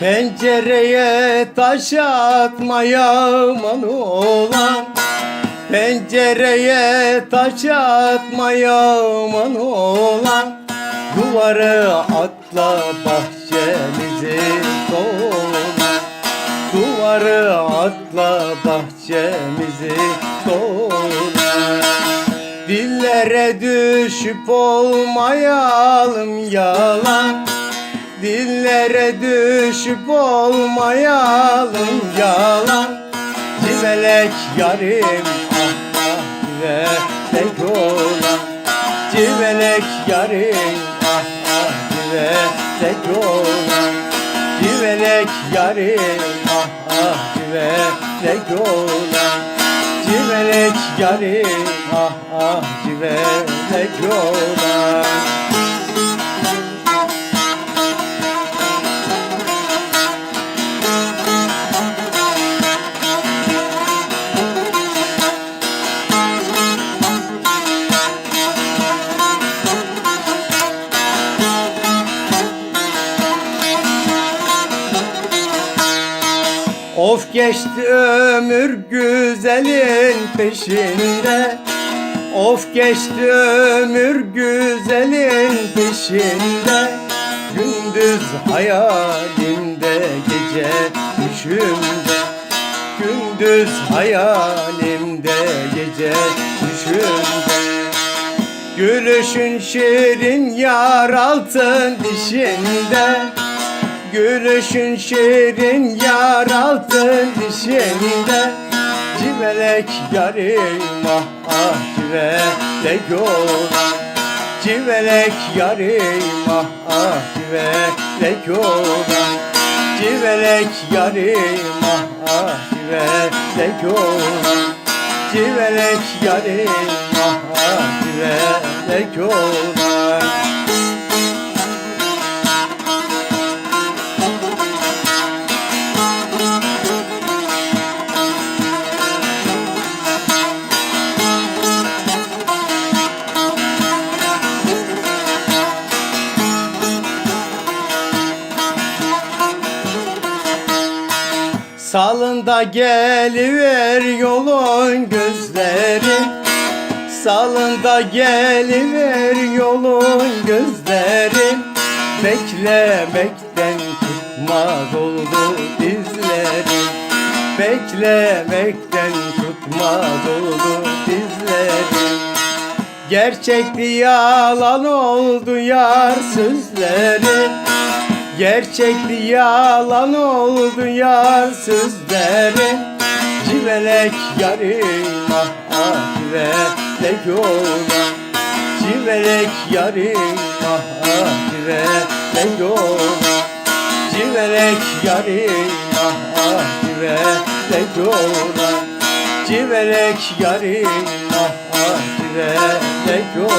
Pencereye taş atmaya aman olan Pencereye taş atmaya aman olan Duvarı atla bahçemizi dolan Duvarı atla bahçemizi dolan Dillere düşüp olmayalım yalan Dillere düşüp olmayalım yalan. Civelek yarim ah ah civelek olan. Civelek yarim ah ah civelek olan. Civelek yarim ah ah civelek olan. Civelek yarim ah ah civelek olan Of geçti ömür güzelin peşinde. Of geçti ömür güzelin peşinde. Gündüz hayalimde gece düşümde. Gündüz hayalimde gece düşümde. Gülüşün şirin yar altın dişinde Gülüşün şirin yar altın dişinde Civelek yarim ah ah civelek olan Civelek yarim ah ah civelek olan Civelek yarim ah ah civelek olan Civelek yarim ah ah civelek olan Salında geliver yolun gözleri. Salında geliver yolun gözleri. Beklemekten tutmaz oldu dizlerim Beklemekten tutmaz oldu dizlerim Gerçekti yalan oldu yar sözleri Gerçekti yalan oldu yar sözleri. Civelek yarim ah ah civelek olan Civelek yarim ah ah civelek olan Civelek yarim ah ah civelek olan Civelek yarim ah ah civelek olan